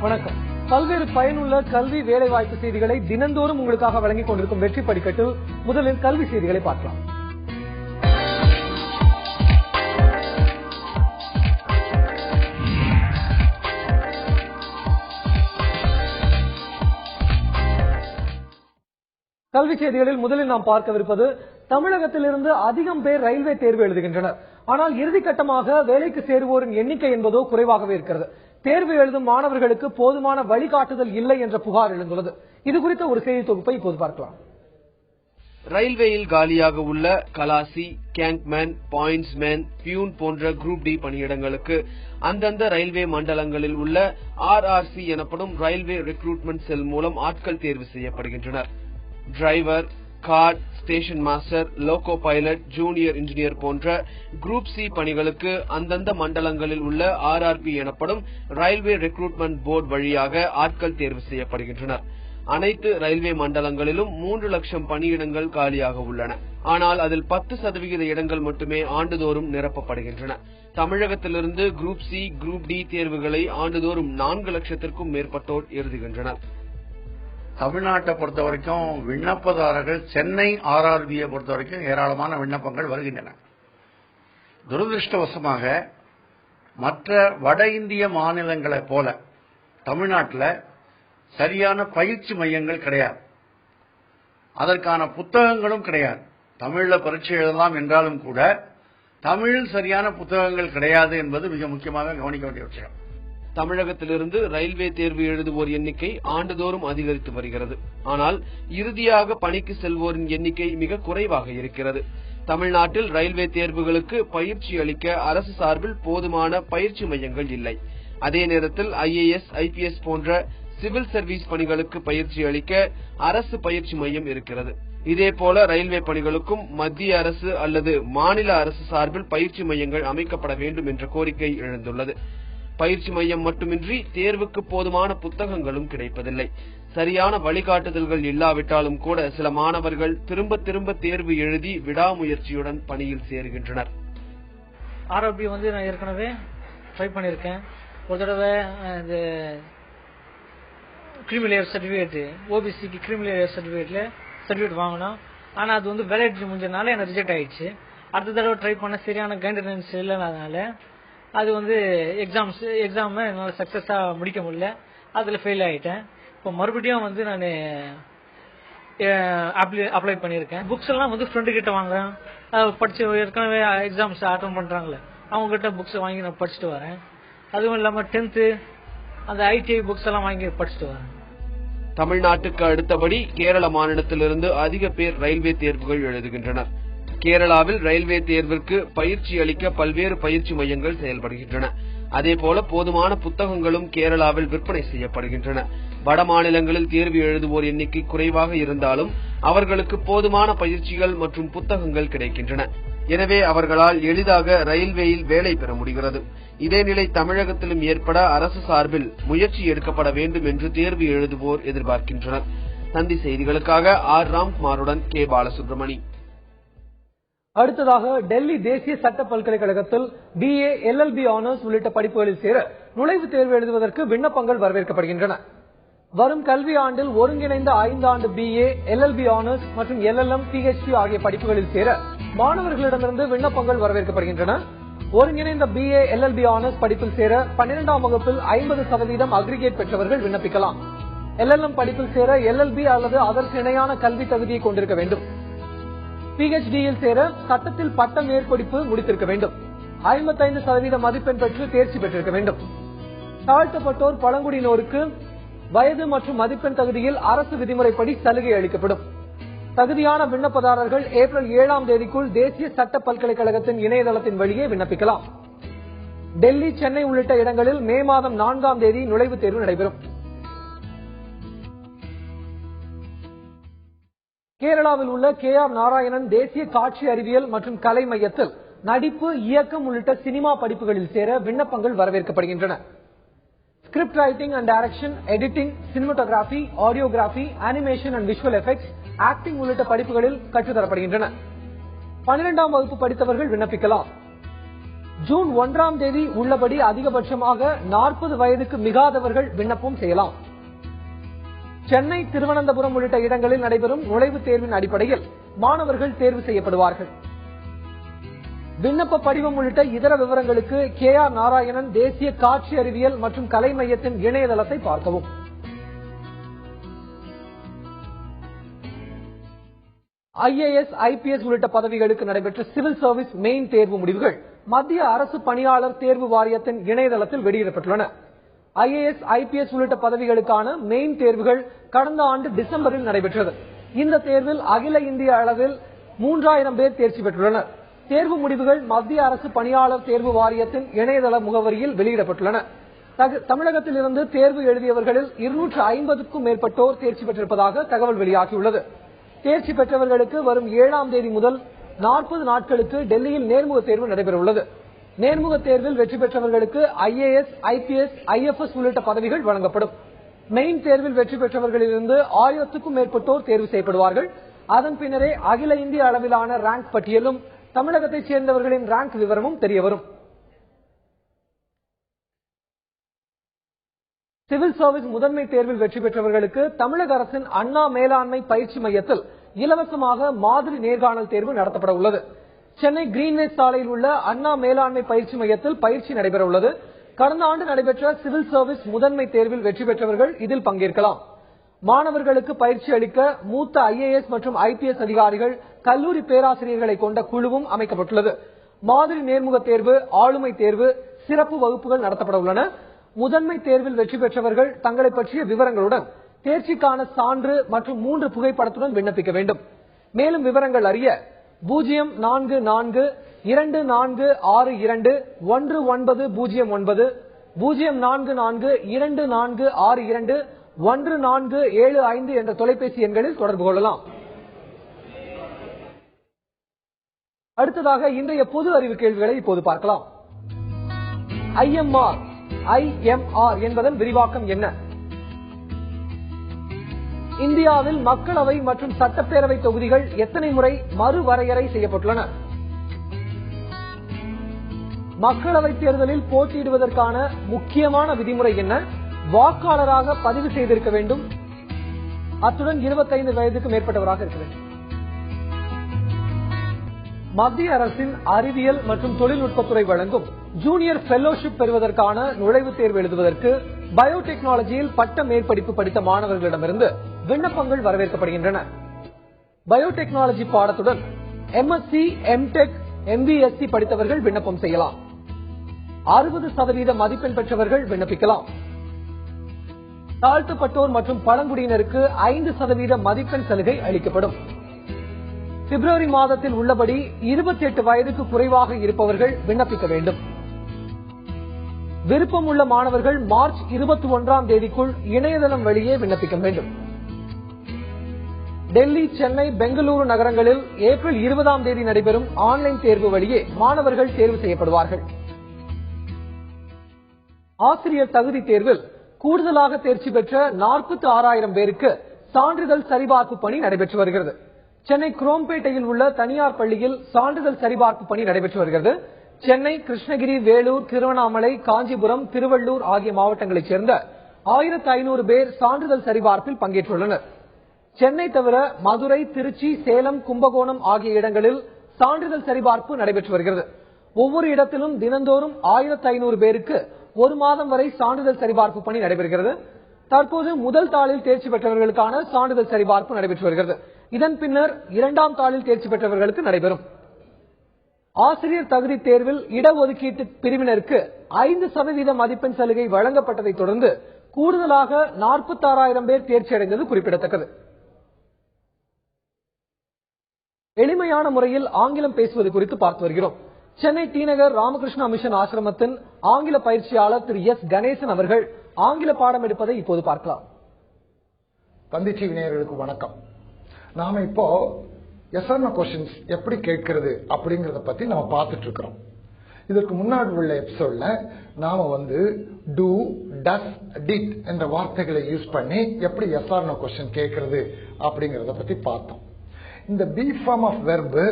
வணக்கம். பல்வேறு பயனுள்ள கல்வி வேலைவாய்ப்பு செய்திகளை தினந்தோறும் உங்களுக்காக வழங்கிக் கொண்டிருக்கும் வெற்றி படிக்கட்டில் முதலில் கல்வி செய்திகளை பார்க்கலாம். கல்வி செய்திகளில் முதலில் நாம் பார்க்கவிருப்பது தமிழகத்திலிருந்து அதிகம் பேர் ரயில்வே தேர்வு எழுதுகின்றனர். ஆனால் இறுதிக்கட்டமாக வேலைக்கு சேருவோரின் எண்ணிக்கை என்பதோ குறைவாகவே இருக்கிறது. தேர்வு எழுதும் மாணவர்களுக்கு போதுமான வழிகாட்டுதல் இல்லை என்ற புகார் எழுந்துள்ளது. இது குறித்த ஒரு செய்தி தொகுப்பை இப்போது பார்க்கலாம். ரயில்வேயில் காலியாக உள்ள கலாசி கேங்க்மேன் பாயிண்ட்ஸ்மேன் பியூன் போன்ற குரூப் டி பணியிடங்களுக்கு அந்தந்த ரயில்வே மண்டலங்களில் உள்ள ஆர்ஆர்சி எனப்படும் ரயில்வே ரெக்ரூட்மெண்ட் செல் மூலம் ஆட்கள் தேர்வு செய்யப்படுகின்றனர். Driver guard station master loco pilot junior engineer போன்ற குரூப் சி பணிகளுக்கு அந்தந்த மண்டலங்களில் உள்ள ஆர்ஆர்பி எனப்படும் ரயில்வே ரெக்ரூட்மெண்ட் போர்டு வழியாக ஆட்கள் தேர்வு செய்யப்படுகின்றனர். அனைத்து ரயில்வே மண்டலங்களிலும் மூன்று லட்சம் பணியிடங்கள் காலியாக உள்ளன. ஆனால் அதில் பத்து சதவிகித இடங்கள் மட்டுமே ஆண்டுதோறும் நிரப்பப்படுகின்றன. தமிழகத்திலிருந்து குரூப் சி குரூப் டி தேர்வுகளை ஆண்டுதோறும் நான்கு லட்சத்திற்கும் மேற்பட்டோர் எழுதுகின்றனர். தமிழ்நாட்டை பொறுத்த வரைக்கும் விண்ணப்பதாரர்கள் சென்னை ஆர்ஆர்பியை பொறுத்த வரைக்கும் ஏராளமான விண்ணப்பங்கள் வருகின்றன. துரதிருஷ்டவசமாக மற்ற வட இந்திய மாநிலங்களைப் போல தமிழ்நாட்டில் சரியான பயிற்சி மையங்கள் கிடையாது. அதற்கான புத்தகங்களும் கிடையாது. தமிழில் பரீட்சை எழுதலாம் என்றாலும் கூட தமிழில் சரியான புத்தகங்கள் கிடையாது என்பது மிக முக்கியமாக கவனிக்க வேண்டிய விஷயம். தமிழகத்திலிருந்து ரயில்வே தேர்வு எழுதுவோர் எண்ணிக்கை ஆண்டுதோறும் அதிகரித்து வருகிறது. ஆனால் இறுதியாக பணிக்கு செல்வோரின் எண்ணிக்கை மிக குறைவாக இருக்கிறது. தமிழ்நாட்டில் ரயில்வே தேர்வுகளுக்கு பயிற்சி அளிக்க அரசு சார்பில் போதுமான பயிற்சி மையங்கள் இல்லை. அதே நேரத்தில் ஐஏஎஸ் ஐபிஎஸ் போன்ற சிவில் சர்வீஸ் பணிகளுக்கு பயிற்சி அளிக்க அரசு பயிற்சி மையம் இருக்கிறது. இதேபோல ரயில்வே பணிகளுக்கும் மத்திய அரசு அல்லது மாநில அரசு சார்பில் பயிற்சி மையங்கள் அமைக்கப்பட வேண்டும் என்ற கோரிக்கை எழுந்துள்ளது. பயிற்சி மையம் மட்டுமின்றி தேர்வுக்கு போதுமான புத்தகங்களும் கிடைப்பதில்லை. சரியான வழிகாட்டுதல்கள் இல்லாவிட்டாலும் கூட சில மாணவர்கள் திரும்ப திரும்ப தேர்வு எழுதி விடாமுயற்சியுடன் பணியில் சேர்கின்றனர். ஆர்ஆர்பி வந்து நான் ஏற்கனவே ட்ரை பண்ணியிருக்கேன். ஒரு தடவை அஹ், இந்த கிரிமிலேயர் சர்டிஃபிகேட் ஓபிசிக்கு கிரிமிலேயர் சர்டிஃபிகேட்ல சர்டிஃபிகேட் வாங்கினோம். ஆனால் அது வந்து வேலிடிட்டி முடிஞ்சதுனால எனக்கு ரிஜெக்ட் ஆயிடுச்சு. அடுத்த தடவை ட்ரை பண்ண சரியான கைடன்ஸ் இல்லைனால அது வந்து எக்ஸாம்ஸ் எக்ஸாம் என்னால் சக்ஸஸாக முடிக்க முடியல. அதில் ஃபெயில் ஆகிட்டேன் இப்போ மறுபடியும் வந்து நான் அப்ளை பண்ணியிருக்கேன். புக்ஸ் எல்லாம் வந்து ஃப்ரெண்டு கிட்ட வாங்குறேன். படிச்சு ஏற்கனவே எக்ஸாம்ஸ் அட்டன் பண்ணுறாங்களே அவங்க கிட்ட புக்ஸ் வாங்கி நான் படிச்சுட்டு வரேன். அதுவும் இல்லாமல் டென்த்து அந்த ஐடிஐ புக்ஸ் எல்லாம் வாங்கி படிச்சுட்டு வரேன். தமிழ்நாட்டுக்கு அடுத்தபடி கேரள மாநிலத்திலிருந்து அதிக பேர் ரயில்வே தேர்வுகள் எழுதுகின்றனர். கேரளாவில் ரயில்வே தேர்விற்கு பயிற்சி அளிக்க பல்வேறு பயிற்சி மையங்கள் செயல்படுகின்றன. அதேபோல போதுமான புத்தகங்களும் கேரளாவில் விற்பனை செய்யப்படுகின்றன. வட மாநிலங்களில் தேர்வு எழுதுவோர் எண்ணிக்கை குறைவாக இருந்தாலும் அவர்களுக்கு போதுமான பயிற்சிகள் மற்றும் புத்தகங்கள் கிடைக்கின்றன. எனவே அவர்களால் எளிதாக ரயில்வேயில் வேலை பெற முடிகிறது. இதே நிலை தமிழகத்திலும் ஏற்பட அரசு சார்பில் முயற்சி எடுக்கப்பட வேண்டும் என்று தேர்வு எழுதுவோர் எதிர்பார்க்கின்றனர். தந்தி செய்திகளுக்காக ஆர் ராம்குமாருடன் கே. பாலசுப்ரமணி. அடுத்ததாக டெல்லி தேசிய சட்ட பல்கலைக்கழகத்தில் பிஏ எல்எல்பி ஆனர்ஸ் உள்ளிட்ட படிப்புகளில் சேர நுழைவுத் தேர்வு எழுதுவதற்கு விண்ணப்பங்கள் வரவேற்கப்படுகின்றன. வரும் கல்வி ஆண்டில் ஒருங்கிணைந்த ஐந்தாண்டு பிஏ எல்எல்பி ஆனர்ஸ் மற்றும் எல்எல்எம் பிஹெச்டி ஆகிய படிப்புகளில் சேர மாணவர்களிடமிருந்து விண்ணப்பங்கள் வரவேற்கப்படுகின்றன. ஒருங்கிணைந்த பிஏ எல்எல்பி ஆனர்ஸ் படிப்பில் சேர பன்னிரெண்டாம் வகுப்பில் ஐம்பது சதவீதம் அக்ரிகேட் பெற்றவர்கள் விண்ணப்பிக்கலாம். எல்எல்எம் படிப்பில் சேர எல்எல்பி அல்லது அதற்கு இணையான கல்வி தகுதியை கொண்டிருக்க வேண்டும். பிஹெச்டியில் சேர சட்டத்தில் பட்ட மேற்படிப்பு முடித்திருக்க வேண்டும். ஐம்பத்தைந்து சதவீத மதிப்பெண் பெற்று தேர்ச்சி பெற்றிருக்க வேண்டும். தாழ்த்தப்பட்டோர் பழங்குடியினோருக்கு வயது மற்றும் மதிப்பெண் தகுதியில் அரசு விதிமுறைப்படி சலுகை அளிக்கப்படும். தகுதியான விண்ணப்பதாரர்கள் ஏப்ரல் ஏழாம் தேதிக்குள் தேசிய சட்ட பல்கலைக்கழகத்தின் இணையதளத்தின் வழியே விண்ணப்பிக்கலாம். டெல்லி சென்னை உள்ளிட்ட இடங்களில் மே மாதம் நான்காம் தேதி நுழைவுத் தேர்வு நடைபெறும். கேரளாவில் உள்ள கே ஆர் நாராயணன் தேசிய காட்சி அறிவியல் மற்றும் கலை மையத்தில் நடிப்பு இயக்கம் உள்ளிட்ட சினிமா படிப்புகளில் சேர விண்ணப்பங்கள் வரவேற்கப்படுகின்றன. Script writing and direction editing cinematography audiography animation and visual effects acting உள்ளிட்ட படிப்புகளில் கற்றுத்தரப்படுகின்றன. பன்னிரெண்டாம் வகுப்பு படித்தவர்கள் விண்ணப்பிக்கலாம். ஜூன் ஒன்றாம் தேதி உள்ளபடி அதிகபட்சமாக நாற்பது வயதுக்கு மிகாதவர்கள் விண்ணப்பம் செய்யலாம். சென்னை திருவனந்தபுரம் உள்ளிட்ட இடங்களில் நடைபெறும் நுழைவுத் தேர்வின் அடிப்படையில் மாணவர்கள் தேர்வு செய்யப்படுவார்கள். விண்ணப்ப படிவம் உள்ளிட்ட இதர விவரங்களுக்கு கே ஆர் நாராயணன் தேசிய காட்சி அறிவியல் மற்றும் கலை மையத்தின் இணையதளத்தை பார்க்கவும். ஐஏஎஸ் ஐபிஎஸ் உள்ளிட்ட பதவிகளுக்கு நடைபெற்ற சிவில் சர்வீஸ் மெயின் தேர்வு முடிவுகள் மத்திய அரசு பணியாளர் தேர்வு வாரியத்தின் இணையதளத்தில் வெளியிடப்பட்டுள்ளன. ஐஏஎஸ் ஐபிஎஸ் உள்ளிட்ட பதவிகளுக்கான மெயின் தேர்வுகள் கடந்த ஆண்டு டிசம்பரில் நடைபெற்றது. இந்த தேர்வில் அகில இந்திய அளவில் மூன்றாயிரம் பேர் தேர்ச்சி பெற்றுள்ளனர். தேர்வு முடிவுகள் மத்திய அரசு பணியாளர் தேர்வு வாரியத்தின் இணையதள முகவரியில் வெளியிடப்பட்டுள்ளன. தமிழகத்திலிருந்து தேர்வு எழுதியவர்களில் இருநூற்று ஐம்பதுக்கும் மேற்பட்டோர் தேர்ச்சி பெற்றிருப்பதாக தகவல் வெளியாகியுள்ளது. தேர்ச்சி பெற்றவர்களுக்கு வரும் ஏழாம் தேதி முதல் நாற்பது நாட்களுக்கு டெல்லியில் நேர்முக தேர்வு நடைபெறவுள்ளது. நேர்முக தேர்வில் வெற்றி பெற்றவர்களுக்கு ஐஏஎஸ் ஐபிஎஸ் ஐஎஃப்எஸ் உள்ளிட்ட பதவிகள் வழங்கப்படும். மெயின் தேர்வில் வெற்றி பெற்றவர்களிலிருந்து ஆயிரத்துக்கும் மேற்பட்டோர் தேர்வு செய்யப்படுவார்கள். அதன் பின்னரே அகில இந்திய அளவிலான ரேங்க் பட்டியலும் தமிழகத்தைச் சேர்ந்தவர்களின் ரேங்க் விவரமும் தெரியவரும். சிவில் சர்வீஸ் முதன்மை தேர்வில் வெற்றி பெற்றவர்களுக்கு தமிழக அரசின் அண்ணா மேலாண்மை பயிற்சி மையத்தில் இலவசமாக மாதிரி நேர்காணல் தேர்வு நடத்தப்பட உள்ளது. சென்னை கிரீன்வேஸ் சாலையில் உள்ள அண்ணா மேலாண்மை பயிற்சி மையத்தில் பயிற்சி நடைபெற உள்ளது கடந்த ஆண்டு நடைபெற்ற சிவில் சர்வீஸ் முதன்மை தேர்வில் வெற்றி பெற்றவர்கள் இதில் பங்கேற்கலாம். மாணவர்களுக்கு பயிற்சி அளிக்க மூத்த ஐஏஎஸ் மற்றும் ஐபிஎஸ் அதிகாரிகள் கல்லூரி பேராசிரியர்களை கொண்ட குழுவும் அமைக்கப்பட்டுள்ளது. மாதிரி நேர்முக தேர்வு ஆளுமை தேர்வு சிறப்பு வகுப்புகள் நடத்தப்பட உள்ளன. முதன்மை தேர்வில் வெற்றி பெற்றவர்கள் தங்களை பற்றிய விவரங்களுடன் தேர்ச்சிக்கான சான்று மற்றும் மூன்று புகைப்படத்துடன் விண்ணப்பிக்க வேண்டும். மேலும் விவரங்கள் அறிய பூஜ்ஜியம் நான்கு நான்கு இரண்டு நான்கு ஆறு இரண்டு ஒன்று ஒன்பது பூஜ்ஜியம் ஒன்பது பூஜ்ஜியம் நான்கு நான்கு இரண்டு நான்கு ஆறு இரண்டு ஒன்று நான்கு ஏழு ஐந்து என்ற தொலைபேசி எண்களில் தொடர்பு கொள்ளலாம். அடுத்ததாக இன்றைய பொது அறிவு கேள்விகளை இப்போது பார்க்கலாம். ஐஎம்ஆர் ஐஎம்ஆர் என்பதன் விரிவாக்கம் என்ன? இந்தியாவில் மக்களவை மற்றும் சட்டப்பேரவை தொகுதிகள் எத்தனை முறை மறுவரையறை செய்யப்பட்டுள்ளன? மக்களவை தேர்தலில் போட்டியிடுவதற்கான முக்கியமான விதிமுறை என்ன? வாக்காளராக பதிவு செய்திருக்க வேண்டும். அத்துடன் 25 வயதுக்கு மேற்பட்டவராக இருக்க வேண்டும். மத்திய அரசின் அறிவியல் மற்றும் தொழில்நுட்பத்துறை வழங்கும் ஜூனியர் ஃபெல்லோஷிப் பெறுவதற்கான நுழைவுத் தேர்வு எழுதுவதற்கு பயோடெக்னாலஜியில் பட்ட மேற்படிப்பு படித்த மாணவர்களிடமிருந்து விண்ணப்பங்கள் வரவேற்கப்படுகின்றன. பயோடெக்னாலஜி பாடத்துடன் எம்எஸ்சி எம்டெக் எம்பிஎஸ்சி படித்தவர்கள் விண்ணப்பம் செய்யலாம். அறுபது சதவீத மதிப்பெண் பெற்றவர்கள் விண்ணப்பிக்கலாம். தாழ்த்தப்பட்டோர் மற்றும் பழங்குடியினருக்கு ஐந்து சதவீத மதிப்பெண் சலுகை அளிக்கப்படும். பிப்ரவரி மாதத்தில் உள்ளபடி 28 வயதுக்கு குறைவாக இருப்பவர்கள் விண்ணப்பிக்க வேண்டும். விருப்பம் உள்ள மாணவர்கள் மார்ச் 21ஆம் தேதிக்குள் இணையதளம் வழியே விண்ணப்பிக்க வேண்டும். டெல்லி சென்னை பெங்களூரு நகரங்களில் ஏப்ரல் 20ஆம் தேதி நடைபெறும் ஆன்லைன் தேர்வு வழியே மாணவர்கள் தேர்வு செய்யப்படுவார்கள். ஆசிரியர் தகுதி தேர்வில் கூடுதலாக தேர்ச்சி பெற்ற நாற்பத்தி ஆறாயிரம் பேருக்கு சான்றிதழ் சரிபார்ப்பு பணி நடைபெற்று வருகிறது. சென்னை குரோம்பேட்டையில் உள்ள தனியார் பள்ளியில் சான்றிதழ் சரிபார்ப்பு பணி நடைபெற்று வருகிறது. சென்னை கிருஷ்ணகிரி வேலூர் திருவண்ணாமலை காஞ்சிபுரம் திருவள்ளூர் ஆகிய மாவட்டங்களைச் சேர்ந்த ஆயிரத்து ஐநூறு பேர் சான்றிதழ் சரிபார்ப்பில் பங்கேற்றுள்ளனர். சென்னை தவிர மதுரை திருச்சி சேலம் கும்பகோணம் ஆகிய இடங்களில் சான்றிதழ் சரிபார்ப்பு நடைபெற்று வருகிறது. ஒவ்வொரு இடத்திலும் தினந்தோறும் ஆயிரத்தி ஐநூறு பேருக்கு ஒரு மாதம் வரை சான்றிதழ் சரிபார்ப்பு பணி நடைபெறுகிறது. தற்போது முதல் தாளில் தேர்ச்சி பெற்றவர்களுக்கான சான்றிதழ் சரிபார்ப்பு நடைபெற்று வருகிறது. இதன் பின்னர் இரண்டாம் தாளில் தேர்ச்சி பெற்றவர்களுக்கு நடைபெறும். ஆசிரியர் தகுதி தேர்வில் இடஒதுக்கீட்டு பிரிவினருக்கு ஐந்து சதவீத மதிப்பெண் சலுகை வழங்கப்பட்டதை தொடர்ந்து கூடுதலாக 46000 பேர் தேர்ச்சி அடைந்தது குறிப்பிடத்தக்கது. எளிமையான முறையில் ஆங்கிலம் பேசுவது குறித்து பார்த்து வருகிறோம். சென்னை டிநகர் ராமகிருஷ்ணா மிஷன் ஆசிரமத்தின் ஆங்கில பயிற்சியாளர் திரு எஸ் கணேசன் அவர்கள் ஆங்கில பாடம் எடுப்பதை இப்போது பார்க்கலாம். தந்திச்சி நேயர்களுக்கு வணக்கம். நாம இப்போ எஸ்ஆர்ன கொஸ்டின்ஸ் எப்படி கேட்கிறது அப்படிங்கறத பத்தி நம்ம பார்த்துட்டு இருக்கிறோம். இதற்கு முன்னாடி உள்ள எபிசோட்ல நாம வந்து டூ டஸ் டிட் என்ற வார்த்தைகளை யூஸ் பண்ணி எப்படி எஸ்ஆர்ன கொஸ்டின் கேட்கறது அப்படிங்கறத பத்தி பார்த்தோம். இந்த பி ஃபார்ம் ஆஃப் வெர்பு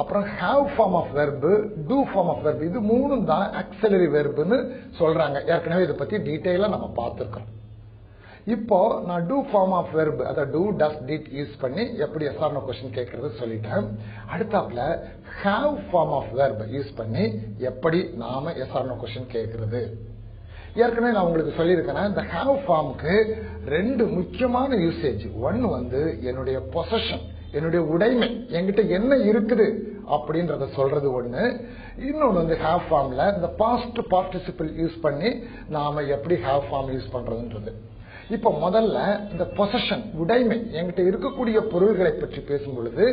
அப்புறம் have form of verb do form of verb இது மூணும் தான் ஆக்சலரி வெர்புன்னு சொல்றாங்க. ஏற்கனவே இதை பத்தி டீட்டெயிலாக நம்ம பார்த்துருக்கோம். இப்போ நான் டூ ஃபார்ம் ஆஃப் வெர்பு அதை டூ டஸ் டிட் யூஸ் பண்ணி எப்படி எஸ்ஆர்னோ கொஸ்டின் கேட்கறது சொல்லிட்டேன். அடுத்தாப்புல have form of verb use பண்ணி எப்படி நாம எஸ்ஆர்னோ கொஸ்டின் கேட்கறது. ஏற்கனவே நான் உங்களுக்கு சொல்லியிருக்கிறேன் இந்த ஹாவ் ஃபார்முக்கு ரெண்டு முக்கியமான யூசேஜ் ஒன்று வந்து என்னுடைய பொசஷன் என்னுடைய உடைமை என்கிட்ட என்ன இருக்குது அப்படின்றத சொல்றது ஒண்ணு. இன்னொன்னு வந்து ஹேவ் ஃபார்ம்ல இந்த பாஸ்ட் பார்ட்டிசிபிள் யூஸ் பண்ணி நாம எப்படி ஹேவ் ஃபார்ம் யூஸ் பண்றதுன்றது. இப்ப முதல்ல இந்த பொசஷன் உடைமை என்கிட்ட இருக்கக்கூடிய பொருள்களை பற்றி பேசும் பொழுது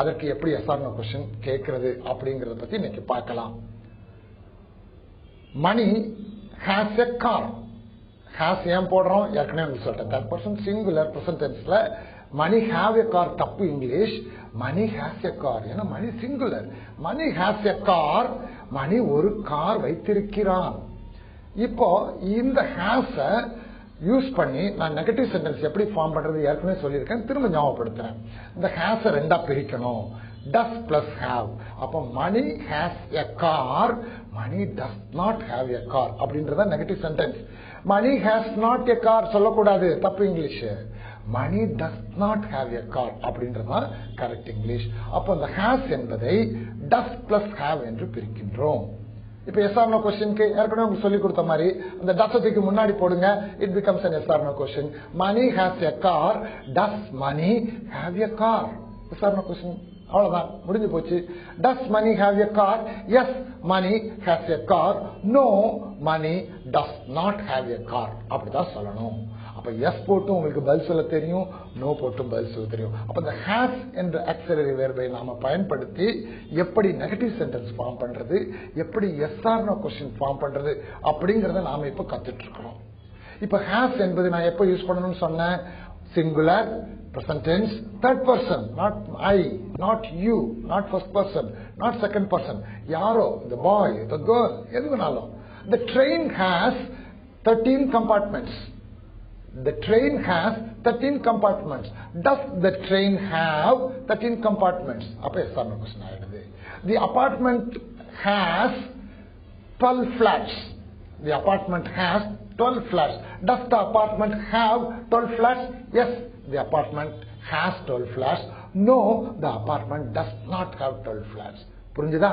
அதற்கு எப்படி எஸ்ஆர்னோ கொஸ்டின் கேட்கறது அப்படிங்கறத பத்தி இன்னைக்கு பார்க்கலாம். Mani has a car has ஏன் போடுறோம்? ஏற்கனவே சொல்லிட்டேன். தேர்ட் பர்சன் சிங்குலர் பிரசன்டென்ஸ்ல மணி ஹேவ் எ கார் தப்பு English. Mani has a car ஏன்னா Mani singular Mani has a car Mani ஒரு கார் வைத்திருக்கிறான். இப்போ இந்த ஹேஸ யூஸ் பண்ணி நான் நெகட்டிவ் சென்டென்ஸ் எப்படி ஃபார்ம் பண்றது ஏற்கனவே சொல்லியிருக்கேன். திரும்ப ஞாபகப்படுத்துறேன். இந்த ஹேஸ ரெண்டா பிரிக்கணும். டஸ் பிளஸ் ஹேவ் அப்போ Mani has a car Mani does not have a car அப்படின்றத negative sentence Mani has not a car சொல்லக்கூடாது. தப்பு English. Mani does not have a car அப்படின்றதான் கரெக்ட் இங்கிலீஷ் அப்போ இந்த ஹேஸ் என்பதை டஸ் பிளஸ் ஹேவ் என்று பிரிக்கின்றோம். இப்ப எஸ்ஆர்னோ கொஸ்டின்க்கு ஏற்கனவே உங்களுக்கு சொல்லி கொடுத்த மாதிரி அந்த டசத்துக்கு முன்னாடி போடுங்க it becomes yes yes or no question Mani has a car does Mani have a car yes or no question அவ்வளவுதான் முடிஞ்சு போச்சு. Does Mani have a car yes Mani has a car no Mani does not have a car அப்படிதான் சொல்லணும். அப்ப S போட்டும் உங்களுக்கு பதில் சொல்ல தெரியும் நோ போட்டும் பதில் சொல்ல தெரியும். அப்ப இந்த ஹேஸ் என்ற ஆக்சலரி வேர்பை நாம பயன்படுத்தி எப்படி நெகட்டிவ் சென்டென்ஸ் ஃபார்ம் பண்றது எப்படி எஸ்ஆர் நோ கொஸ்டின் ஃபார்ம் பண்றது அப்படிங்கறத நாம இப்ப கத்துட்டு இருக்கிறோம் இப்ப ஹேஸ் என்பது நான் எப்ப யூஸ் பண்ணணும்னு சொன்னேன்? Singular present tense third person not i not you not first person not second person. யாரோ the boy the girl எது வேணாலும். The train has 13 compartments. The train has 13 compartments does the train have 13 compartments அப்ப yes or question ஆயிடுது the apartment has 12 flats the apartment has 12 flats does the apartment have 12 flats yes the apartment has 12 flats no the apartment does not have 12 flats புரிஞ்சுதா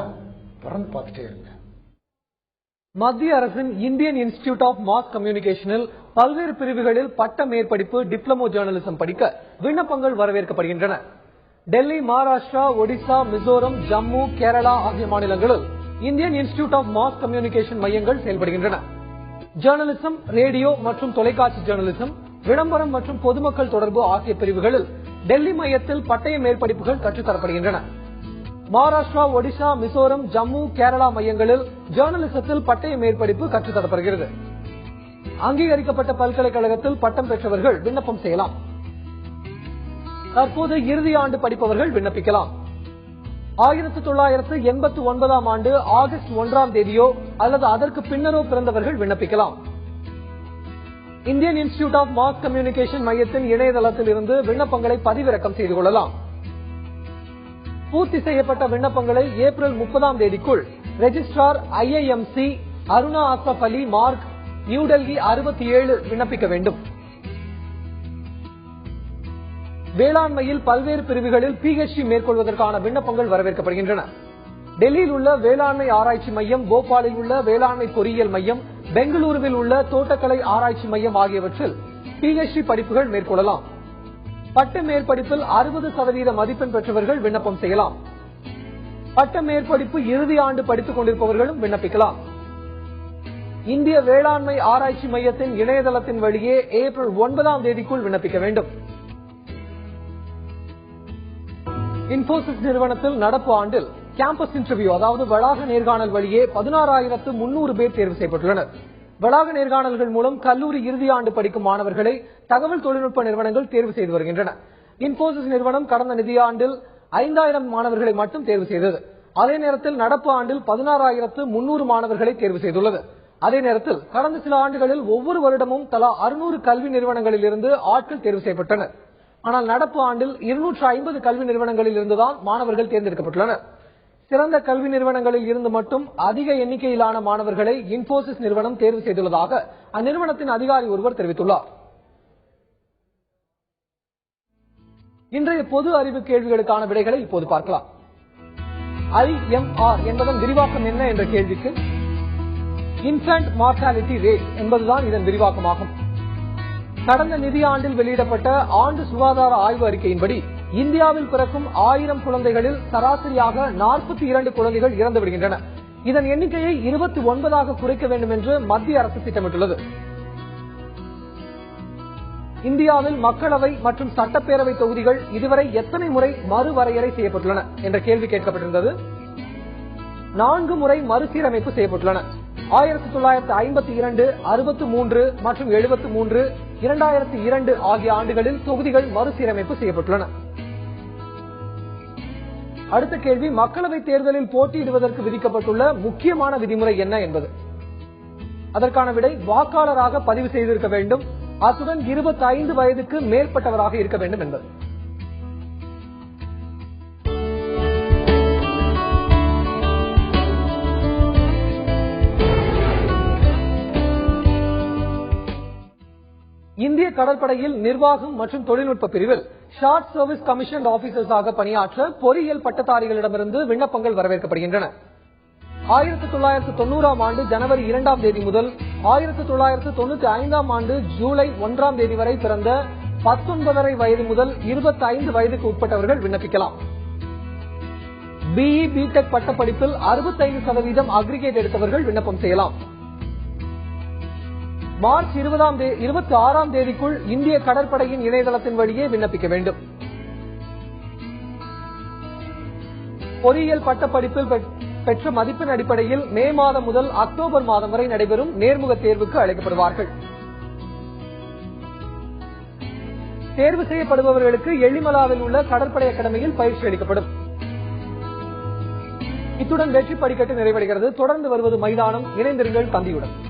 தொடர்ந்து பார்த்துட்டே இருங்க மத்திய அரசின் Indian institute of mass கம்யூனிகேஷனில் பல்வேறு பிரிவுகளில் பட்ட மேற்படிப்பு டிப்ளமோ ஜேர்னலிசம் படிக்க விண்ணப்பங்கள் வரவேற்கப்படுகின்றன. டெல்லி மகாராஷ்டிரா ஒடிசா மிசோரம் ஜம்மு கேரளா ஆகிய மாநிலங்களில் Indian Institute of Mass Communication மையங்கள் செயல்படுகின்றன. ஜேர்னலிசம் ரேடியோ மற்றும் தொலைக்காட்சி ஜேர்னலிசம் விளம்பரம் மற்றும் பொதுமக்கள் தொடர்பு ஆகிய பிரிவுகளில் டெல்லி மையத்தில் பட்டய மேற்படிப்புகள் கற்றுத்தரப்படுகின்றன. மகாராஷ்டிரா ஒடிசா மிசோரம் ஜம்மு கேரளா மையங்களில் ஜேர்னலிசத்தில் பட்டய மேற்படிப்பு கற்றுத்தரப்படுகிறது அங்கீகரிக்கப்பட்ட பல்கலைக்கழகத்தில் பட்டம் பெற்றவர்கள் விண்ணப்பம் செய்யலாம். தற்போது இறுதி ஆண்டு படிப்பவர்கள் விண்ணப்பிக்கலாம். ஆயிரத்தி தொள்ளாயிரத்து எண்பத்தி ஒன்பதாம் ஆண்டு ஆகஸ்ட் ஒன்றாம் தேதியோ அல்லது அதற்கு பின்னரோ பிறந்தவர்கள் விண்ணப்பிக்கலாம். Indian Institute of Mass Communication மையத்தின் இணையதளத்தில் இருந்து விண்ணப்பங்களை பதிவிறக்கம் செய்து கொள்ளலாம். பூர்த்தி செய்யப்பட்ட விண்ணப்பங்களை ஏப்ரல் முப்பதாம் தேதிக்குள் ரெஜிஸ்ட்ரார் ஐஐஎம்சி அருணா ஆசப் அலி மார்க் நியூடெல்லி அறுபத்தி ஏழு விண்ணப்பிக்க வேண்டும். வேளாண்மையில் பல்வேறு பிரிவுகளில் பிஹெச்டி மேற்கொள்வதற்கான விண்ணப்பங்கள் வரவேற்கப்படுகின்றன. டெல்லியில் உள்ள வேளாண்மை ஆராய்ச்சி மையம் போபாலில் உள்ள வேளாண்மை பொறியியல் மையம் பெங்களூருவில் உள்ள தோட்டக்கலை ஆராய்ச்சி மையம் ஆகியவற்றில் பிஹெச்டி படிப்புகள் மேற்கொள்ளலாம். பட்ட மேற்படிப்பில் அறுபது சதவீத மதிப்பெண் பெற்றவர்கள் விண்ணப்பம் செய்யலாம். பட்ட மேற்படிப்பு இறுதி ஆண்டு படித்துக் கொண்டிருப்பவர்களும் விண்ணப்பிக்கலாம். இந்திய வேளாண்மை ஆராய்ச்சி மையத்தின் இணையதளத்தின் வழியே ஏப்ரல் ஒன்பதாம் தேதிக்குள் விண்ணப்பிக்க வேண்டும். இன்போசிஸ் நிறுவனத்தில் நடப்பு ஆண்டில் கேம்பஸ் இன்டர்வியூ அதாவது வளாக நேர்காணல் வழியே பதினாறாயிரத்து முன்னூறு பேர் தேர்வு செய்யப்பட்டுள்ளனர். வளாக நேர்காணல்கள் மூலம் கல்லூரி இறுதி ஆண்டு படிக்கும் மாணவர்களை தகவல் தொழில்நுட்ப நிறுவனங்கள் தேர்வு செய்து வருகின்றன. இன்போசிஸ் நிறுவனம் கடந்த நிதியாண்டில் ஐந்தாயிரம் மாணவர்களை மட்டும் தேர்வு செய்தது. அதே நேரத்தில் நடப்பு ஆண்டில் பதினாறாயிரத்து முன்னூறு மாணவர்களை தேர்வு செய்துள்ளது. அதே நேரத்தில் கடந்த சில ஆண்டுகளில் ஒவ்வொரு வருடமும் தலா அறுநூறு கல்வி நிறுவனங்களில் இருந்து ஆட்கள் தேர்வு செய்யப்பட்டனர். ஆனால் நடப்பு ஆண்டில் இருநூற்று ஐம்பது கல்வி நிறுவனங்களில் இருந்துதான் மாணவர்கள் தேர்ந்தெடுக்கப்பட்டுள்ளனர். சிறந்த கல்வி நிறுவனங்களில் இருந்து மட்டும் அதிக எண்ணிக்கையிலான மாணவர்களை இன்போசிஸ் நிறுவனம் தேர்வு செய்துள்ளதாக அந்நிறுவனத்தின் அதிகாரி ஒருவர் தெரிவித்துள்ளார். இன்றைய பொது அறிவு கேள்விகளுக்கான விடைகளை இப்போது பார்க்கலாம். ஐஎம்ஆர் என்பதன் விரிவாக்கம் என்ன என்ற கேள்விக்கு இன்ஃபன்ட் மார்டாலிட்டி ரேட் என்பதுதான் இதன் விரிவாக்கமாகும். கடந்த நிதியாண்டில் வெளியிடப்பட்ட ஆண்டு சுகாதார ஆய்வு அறிக்கையின்படி இந்தியாவில் பிறக்கும் ஆயிரம் குழந்தைகளில் சராசரியாக நாற்பத்தி இரண்டு குழந்தைகள் இறந்து விடுகின்றன. இதன் எண்ணிக்கையை இருபத்தி ஒன்பதாக குறைக்க வேண்டும் என்று மத்திய அரசு திட்டமிட்டுள்ளது. இந்தியாவில் மக்களவை மற்றும் சட்டப்பேரவை தொகுதிகள் இதுவரை எத்தனை முறை மறுவரையறை செய்யப்பட்டுள்ளன என்ற கேள்வி கேட்கப்பட்டிருந்தது. நான்கு முறை மறுசீரமைப்பு செய்யப்பட்டுள்ளன. ஆயிரத்தி தொள்ளாயிரத்தி ஐம்பத்தி இரண்டு அறுபத்தி மூன்று மற்றும் எழுபத்தி மூன்று இரண்டாயிரத்தி இரண்டு ஆகிய ஆண்டுகளில் தொகுதிகள் மறுசீரமைப்பு செய்யப்பட்டுள்ளன. அடுத்த கேள்வி மக்களவை தேர்தலில் போட்டியிடுவதற்கு விதிக்கப்பட்டுள்ள முக்கியமான விதிமுறை என்ன என்பது. அதற்கான விடை வாக்காளராக பதிவு செய்திருக்க வேண்டும். அத்துடன் இருபத்தி ஐந்து வயதுக்கு மேற்பட்டவராக இருக்க வேண்டும் என்பது. கடற்படையில் நிர்வாகம் மற்றும் தொழில்நுட்ப பிரிவில் ஷார்ட் சர்வீஸ் கமிஷன் ஆபீசர்ஸாக பணியாற்ற பொறியியல் பட்டதாரிகளிடமிருந்து விண்ணப்பங்கள் வரவேற்கப்படுகின்றன. ஆயிரத்தி தொள்ளாயிரத்து தொண்ணூறாம் ஆண்டு ஜனவரி இரண்டாம் தேதி முதல் ஆயிரத்தி தொள்ளாயிரத்து தொண்ணூத்தி ஐந்தாம் ஆண்டு ஜூலை ஒன்றாம் தேதி வரை பிறந்த பத்தொன்பதரை வயது முதல் இருபத்தி ஐந்து வயதுக்கு உட்பட்டவர்கள் விண்ணப்பிக்கலாம். பிஇ பிடெக் பட்டப்படிப்பில் அறுபத்தைந்து சதவீதம் அக்ரிகேட் எடுத்தவர்கள் விண்ணப்பம் செய்யலாம். மார்ச் இருபதாம் இருபத்தி ஆறாம் தேதிக்குள் இந்திய கடற்படையின் இணையதளத்தின் வழியே விண்ணப்பிக்க வேண்டும். பொறியியல் பட்டப்படிப்பில் பெற்ற மதிப்பின் அடிப்படையில் மே மாதம் முதல் அக்டோபர் மாதம் வரை நடைபெறும் நேர்முக தேர்வுக்கு அழைக்கப்படுவார்கள். தேர்வு செய்யப்படுபவர்களுக்கு எளிமலாவில் உள்ள கடற்படை அகாடமியில் பயிற்சி அளிக்கப்படும். இத்துடன் வெற்றி படிக்கட்டு நிறைவடைகிறது. தொடர்ந்து வருவது மைதானம். இணைந்திருங்கள் தந்தியுடன்